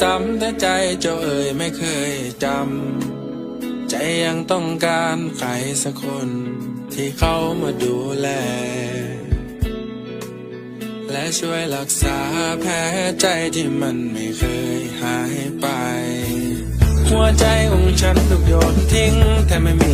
ซ้ำแต่ใจเจ้าเอ่ยไม่เคยจำ ใจยังต้องการใครสักคน ที่เขามาดูแล และช่วยรักษาแผลใจที่มันไม่เคยหายไป หัวใจของฉันถูกโยนทิ้งแต่ไม่มี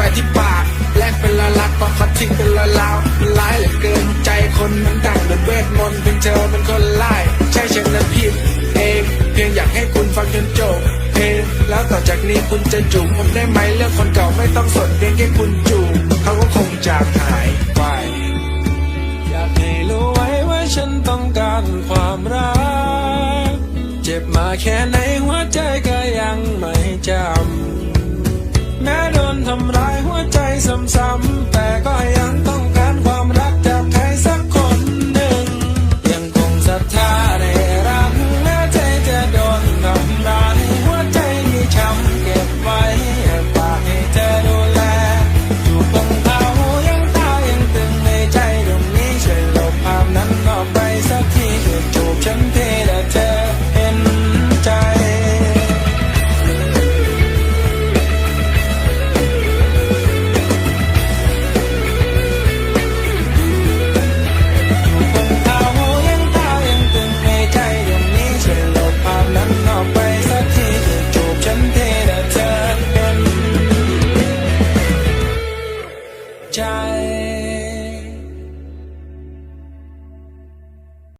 ไปที่ปากแลกเป็นละลักพอเขาทิ้งเป็นละลาวมันร้ายเหลือเกินใจคนมันดังเหมือนเวทมนต์เพียงเธอเป็นคนไล่ใช่ฉันนั้นผิดเองเพียงอยากให้คุณฟังจนจบเพลงแล้วต่อจากนี้คุณจะจูบผมได้ไหมเรื่องคนเก่าไม่ต้องสนเพียงแค่คุณจูบเขาก็คงจากหายไปอยากให้รู้ไว้ว่าฉันต้องการความรัก เจ็บมาแค่ไหนหัวใจก็ยังไม่จำแม้โดนทำร้าย หั child.